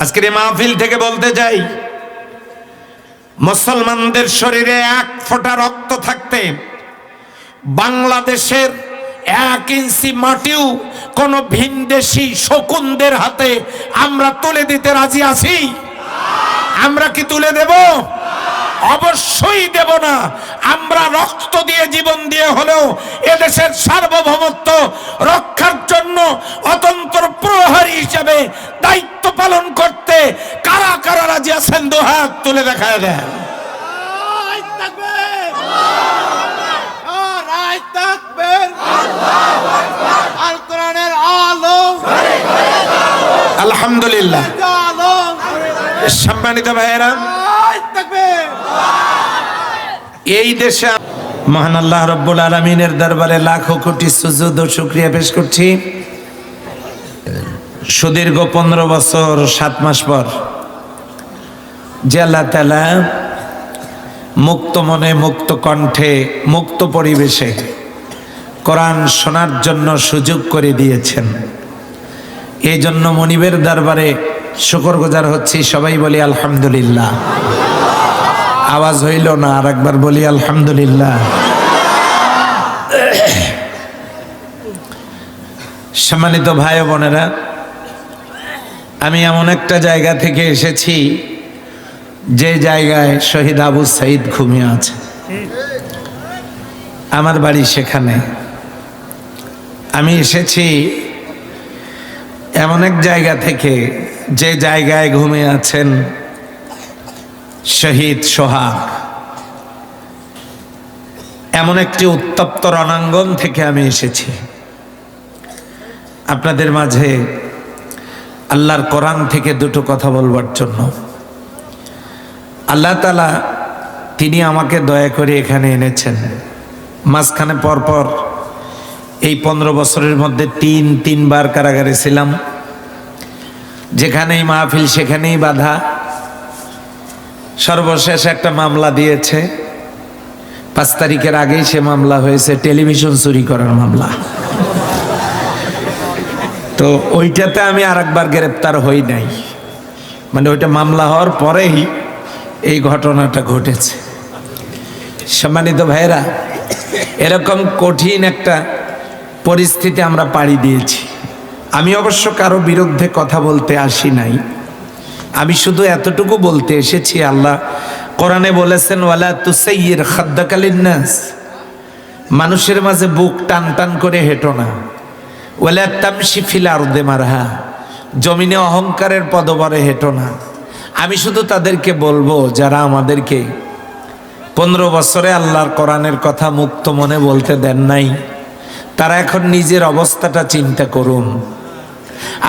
আজকের মাহফিল থেকে বলতে যাই মুসলমানদের শরীরে এক ফোঁটা রক্ত থাকতে বাংলাদেশের এক ইঞ্চি মাটিও কোন ভিনদেশি শকুনদের হাতে আমরা তুলে দিতে রাজি আছি? আমরা কি তুলে দেব? অবশ্যই দেব না। আমরা রক্ত দিয়ে জীবন দিয়ে হলেও এদেশের সার্বভৌমত্ব রক্ষার জন্য অতন্ত্র প্রহরী হিসেবে আছেন দুহাত তুলে দেখা দেন। আলহামদুলিল্লাহ। সম্মানিত ভাইয়েরা এই দেশে মহান আল্লাহ রব্বুল আলমিনের দরবারে লাখো কোটি সুজুদ ও শুক্রিয়া পেশ করছি। সুদীর্ঘ পনেরো বছর সাত মাস পর যে আল্লাহ তালা, মুক্ত মনে, মুক্ত কণ্ঠে, মুক্ত পরিবেশে কোরআন শোনার জন্য সুযোগ করে দিয়েছেন। এই জন্য মনিবের দরবারে শুকর গুজার হচ্ছি, সবাই বলি আলহামদুলিল্লাহ। আওয়াজ হইল না, আর একবার বলি আলহামদুলিল্লাহ। সম্মানিত ভাই বোনেরা, আমি এমন একটা জায়গা থেকে এসেছি যে জায়গায় শহীদ আবু সাইদ ঘুমিয়ে আছে। আমার বাড়ি সেখানে। আমি এসেছি এমন এক জায়গা থেকে যে জায়গায় ঘুমিয়ে আছেন শহীদ সোহাগ। এমন একটি উত্তপ্ত রণাঙ্গন থেকে আমি এসেছি। আপনাদের মাঝে আল্লাহর কোরআন থেকে দুটো কথা বলবার জন্য। আল্লাহ তালা তিনি আমাকে দয়া করে এখানে এনেছেন। মাঝখানে পরপর এই পনেরো বছরের মধ্যে তিন, তিনবার কারাগারে ছিলাম। যেখানেই মাহফিল সেখানেই বাধা। সর্বশেষ একটা মামলা দিয়েছে। পাঁচ তারিখের আগেই সে মামলা হয়েছে, টেলিভিশন চুরি করার মামলা। তো ওইটাতে আমি আর একবার গ্রেপ্তার হই নাই। মানে ওইটা মামলা হওয়ার পরেই এই ঘটনাটা ঘটেছে। সম্মানিত ভাইরা এরকম কঠিন একটা পরিস্থিতি আমরা পাড়ি দিয়েছি। আমি অবশ্য কারও বিরুদ্ধে কথা বলতে আসি নাই। আমি শুধু এতটুকু বলতে এসেছি, আল্লাহ কোরআনে বলেছেন, ওয়ালা তুসাইয়ের খাদ্দাকালীন নাস মানুষের মাঝে বুক টান টান করে হেঁটো না। ওয়ালা তামসি ফিল আরদে মারহা। জমিনে অহংকারের পদবরে হেঁটো না। আমি শুধু তাদেরকে বলব, যারা আমাদেরকে পনেরো বছরে আল্লাহর কোরআনের কথা মুক্ত মনে বলতে দেন নাই, তারা এখন নিজের অবস্থাটা চিন্তা করুন।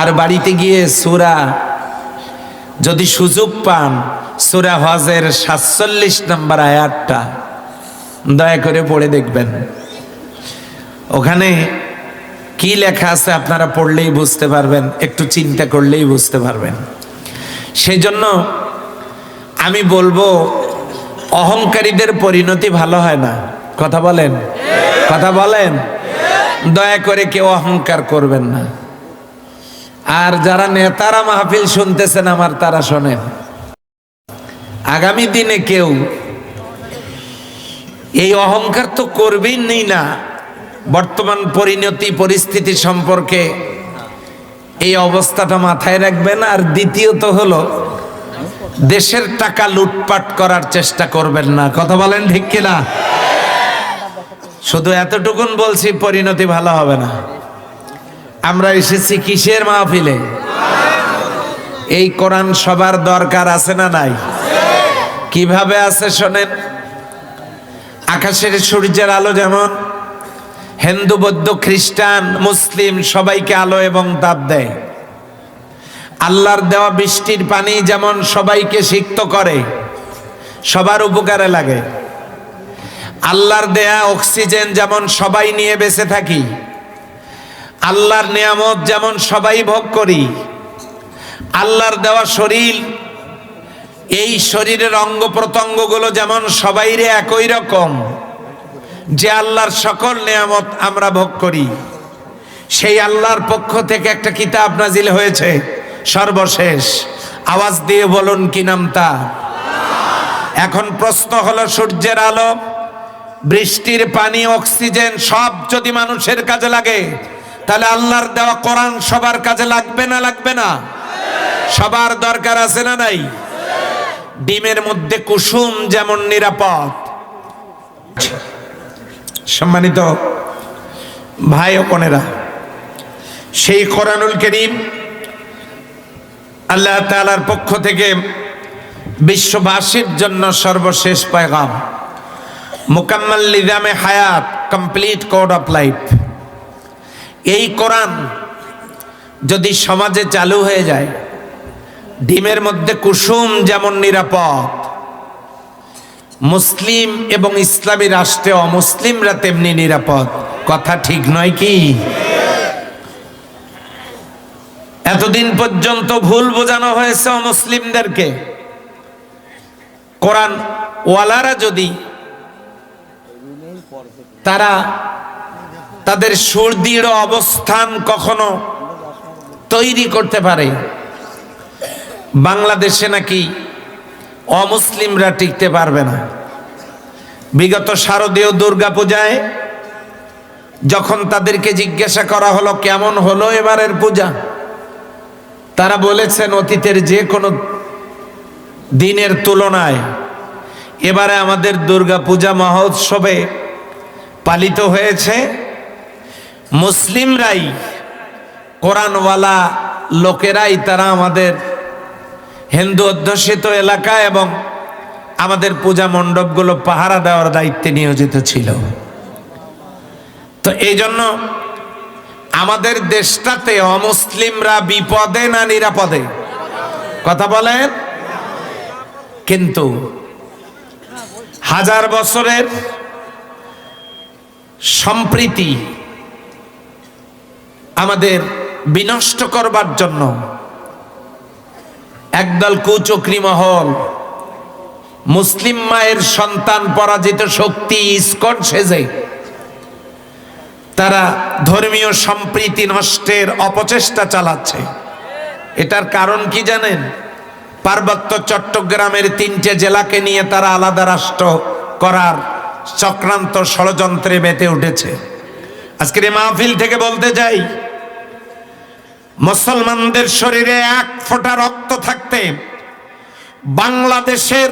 আর বাড়িতে গিয়ে সুরা যদি সুযোগ পান, সুরা হজের সাতচল্লিশ নম্বর আয়াতটা দয়া করে পড়ে দেখবেন। ওখানে কি লেখা আছে আপনারা পড়লেই বুঝতে পারবেন, একটু চিন্তা করলেই বুঝতে পারবেন। সেই জন্য আমি বলব, অহংকারীদের পরিণতি ভালো হয় না। কথা বলেন? কথা বলেন? দয়া করে কেউ অহংকার করবেন না। আর যারা নেতারা মাহফিল শুনতেছেন আমার, তারা শোনেন। আগামী দিনে কেউ এই অহংকার তো করবেই না। বর্তমান পরিণতি, পরিস্থিতি সম্পর্কে এই অবস্থাটা মাথায় রাখবেন। আর দ্বিতীয়ত হলো, দেশের টাকা লুটপাট করার চেষ্টা করবেন না। কথা বলেন ঠিক কিনা? শুধু এতটুকুন বলছি, পরিণতি ভালো হবে না। আমরা এসেছি কিসের মাহফিলে? এই কোরআন সবার দরকার আছে না নাই? কীভাবে আছে শোনেন? আকাশের সূর্যের আলো যেমন হিন্দু, বৌদ্ধ, খ্রিস্টান, মুসলিম সবাইকে আলো এবং তাপ দেয়। আল্লাহর দেওয়া বৃষ্টির পানি যেমন সবাইকে সিক্ত করে, সবার উপকারে লাগে। আল্লাহর দেয়া অক্সিজেন যেমন সবাই নিয়ে বেঁচে থাকি, আল্লাহর নিয়ামত যেমন সবাই ভোগ করি, আল্লাহর দেওয়া শরীর, এই শরীরের অঙ্গ প্রত্যঙ্গগুলো যেমন সবাইরে একই রকম যে আল্লাহর সকল নিয়ামত আমরা ভোগ করি, সেই আল্লাহর পক্ষ থেকে একটা কিতাব নাজিল হয়েছে, সর্বশেষ। আওয়াজ দিয়ে বলুন কি নাম তা? এখন প্রশ্ন হলো, সূর্যের আলো, বৃষ্টির পানি, অক্সিজেন সব যদি মানুষের কাজে লাগে, তাহলে আল্লাহর দেওয়া কোরআন সবার কাজে লাগবে না লাগবে না? সবার দরকার আছে না নাই? ডিমের মধ্যে কুসুম যেমন নিরাপদ। সম্মানিত ভাই ও কনেরা সেই কোরআনুল করিম আল্লাহ তাআলার পক্ষ থেকে বিশ্ববাসীর জন্য সর্বশেষ পয়গাম, মুকাম্মাল লিজামে হায়াত, কমপ্লিট কোড অফ লাইফ। এই কোরআন যদি সমাজে চালু হয়ে যায়, ডিমের মধ্যে কুসুম যেমন নিরাপদ মুসলিম এবং ইসলামী রাষ্ট্রে অমুসলিমরা তেমনি নিরাপদ। কথা ঠিক নয় কি? এতদিন পর্যন্ত ভুল বোঝানো হয়েছে অমুসলিমদেরকে। কোরআন ওয়ালারা যদি তারা তাদের সুদৃঢ় অবস্থান কখনো তৈরি করতে পারে, বাংলাদেশে নাকি অমুসলিমরা টিকতে পারবে না। বিগত শারদীয় দুর্গা পূজায় যখন তাদেরকে জিজ্ঞাসা করা হলো, কেমন হলো এবারের পূজা? তারা বলেছেন, অতীতের যে কোনো দিনের তুলনায় এবারে আমাদের দুর্গা পূজা মহোৎসবে পালিত হয়েছে। মুসলিমরাই, কোরআনওয়ালা লোকেরাই তারা আমাদের হিন্দু অধ্যুষিত এলাকা এবং আমাদের পূজা মণ্ডপগুলো পাহারা দেওয়ার দায়িত্বে নিয়োজিত ছিল। তো এই জন্য আমাদের দেশটাতে অমুসলিমরা বিপদে না নিরাপদে? কথা বলেন। কিন্তু হাজার বছরের সম্প্রীতি আমাদের বিনষ্ট করবার জন্য একদল কুচক্রি মহল। মুসলিম মায়ের সন্তান পরাজিত শক্তি ইস্কন সেজে। তারা ধর্মীয় সম্প্রীতি নষ্টের অপচেষ্টা চালাচ্ছে। এটার কারণ কি জানেন? পার্বত্য চট্টগ্রামের তিনটে জেলাকে নিয়ে তারা আলাদা রাষ্ট্র করার চক্রান্ত ষড়যন্ত্রে মেতে উঠেছে। আজকের মাহফিল থেকে বলতে যাই মুসলমানদের শরীরে এক ফোঁটা রক্ত থাকতে বাংলাদেশের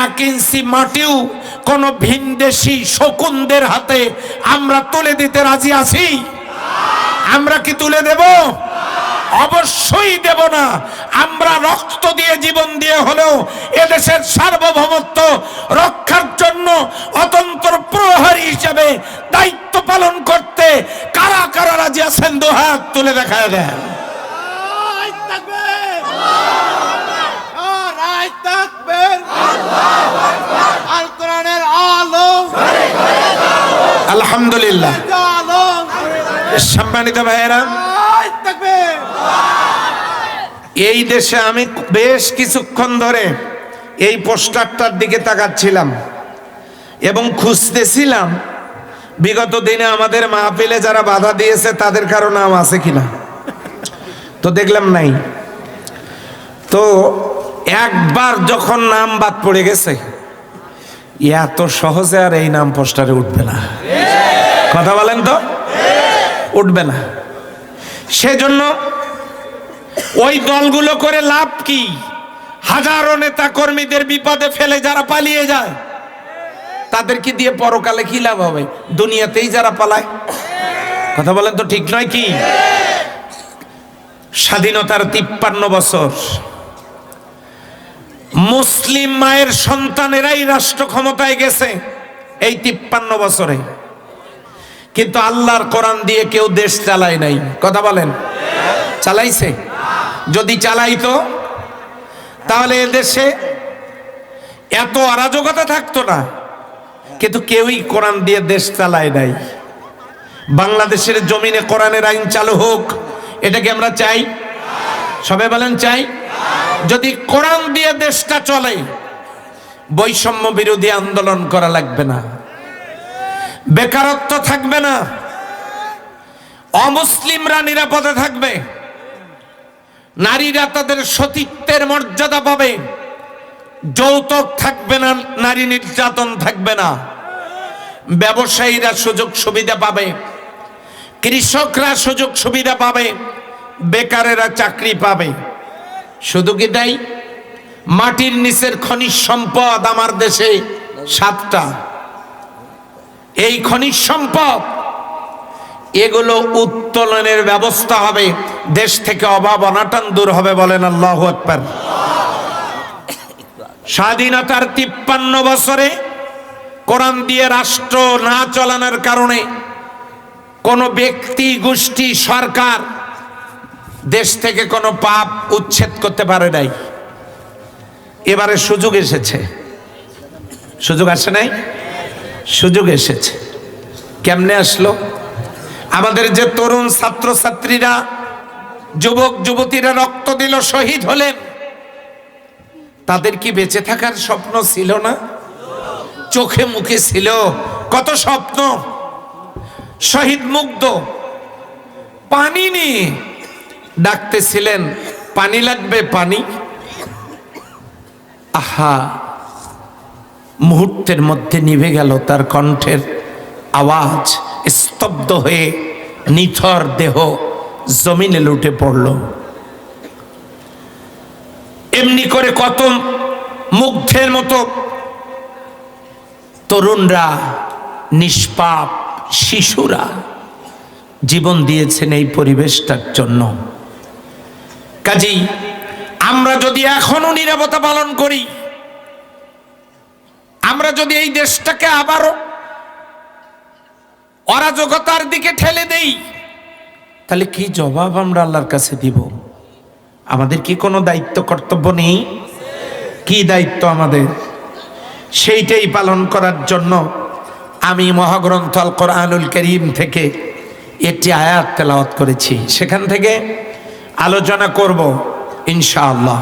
এক ইঞ্চি মাটিও কোন ভিনদেশি শকুনদের হাতে আমরা তুলে দিতে রাজি আছি? আমরা কি তুলে দেব? অবশ্যই দেব না। আমরা রক্ত দিয়ে জীবন দিয়ে হলেও এদেশের সার্বভৌমত্ব রক্ষার দুহাত তুলে দেখা দেন আলহামদুলিল্লাহ। সম্মানিত ভাইয়েরা এই দেশে আমি বেশ কিছুক্ষণ ধরে এই পোস্টারটার দিকে তাকাচ্ছিলাম এবং খুঁজতেছিলাম বিগত দিনে আমাদের মাহফিলে যারা বাধা দিয়েছে, তাদের কারও নাম আছে কিনা? তো দেখলাম নাই। তো একবার যখন নাম বাদ পড়ে গেছে, এত সহজে আর এই নাম পোস্টারে উঠবে না। কথা বলেন তো? উঠবে না। সেজন্য ওই দলগুলো করে লাভ কি? হাজারো নেতা কর্মীদের বিপদে ফেলে যারা পালিয়ে যায়। তাদেরকে দিয়ে পরকালে কি লাভ হবে? দুনিয়াতেই যারা পালায়। কথা বলেন তো ঠিক নয় কি? স্বাধীনতার তিপ্পান্ন বছর। মুসলিম মায়ের সন্তানেরাই রাষ্ট্র ক্ষমতায় গেছে এই তিপ্পান্ন বছরে। কিন্তু আল্লাহর কোরআন দিয়ে কেউ দেশ চালায় নাই। কথা বলেন। চালাইছে? যদি চালাইতো, তাহলে এদেশে এত অরাজকতা থাকতো না। কিন্তু কেউই কোরআন দিয়ে দেশ চালায় নাই। বাংলাদেশের জমিনে কোরআনের আইন চালু হোক এটাকে আমরা চাই? সবে বলেন চাই। যদি কোরআন দিয়ে দেশটা চলে, বৈষম্য বিরোধী আন্দোলন করা লাগবে না। বেকারত্ব থাকবে না। অমুসলিমরা নিরাপদে থাকবে। নারীরা তাদের সতীত্বের মর্যাদা পাবে। যৌতুক থাকবে না, নারী নির্যাতন থাকবে না। ব্যবসায়ীরা সুযোগ সুবিধা পাবে, কৃষকরা সুযোগ সুবিধা পাবে, বেকারেরা চাকরি পাবে। শুধু কি তাই? মাটির নিচের খনিজ সম্পদ আমার দেশে সাতটা। এই খনিজ সম্পদ, এগুলো উত্তোলনের ব্যবস্থা হবে, দেশ থেকে অভাব অনাটন দূর হবে বলেন আল্লাহ আকবার। স্বাধীনতার তিপ্পান্ন বছরে কোরআন দিয়ে রাষ্ট্র না চলানোর কারণে কোনো ব্যক্তি, গোষ্ঠী, সরকার দেশ থেকে কোনো পাপ উচ্ছেদ করতে পারে নাই। এবারে সুযোগ এসেছে। সুযোগ আসে নাই? সুযোগ এসেছে। কেমনে আসলো? আমাদের যে তরুণ ছাত্রছাত্রীরা, যুবক, যুবতীরা রক্ত দিল, শহীদ হলেন। তাদের কি বেঁচে থাকার স্বপ্ন ছিল না? চোখে মুখে ছিল। কত স্বপ্ন? শহীদ মুগ্ধ। পানি নিয়ে ডাকতেছিলেন, পানি লাগবে, পানি? আহা! মুহূর্তের মধ্যে নিভে গেল তার কণ্ঠের আওয়াজ। স্তব্ধ হয়ে নিথর দেহ জমিনে লুটে পড়ল। এমনি করে কত মুগ্ধের মতো। তরুণরা, নিষ্পাপ শিশুরা জীবন দিয়েছেন এই পরিবেশটার জন্য। কাজেই আমরা যদি এখনও নিরাপত্তা পালন করি, আমরা যদি এই দেশটাকে আবারও অরাজকতার দিকে ঠেলে দেই, তাহলে কি জবাব আমরা আল্লাহর কাছে দিব? আমাদের কি কোনো দায়িত্ব কর্তব্য নেই? কি দায়িত্ব আমাদের? সেইটাই পালন করার জন্য আমি মহাগ্রন্থ আল কোরআনুল করিম থেকে একটি আয়াত তেলাওয়াত করেছি। সেখান থেকে আলোচনা করব ইনশাআল্লাহ।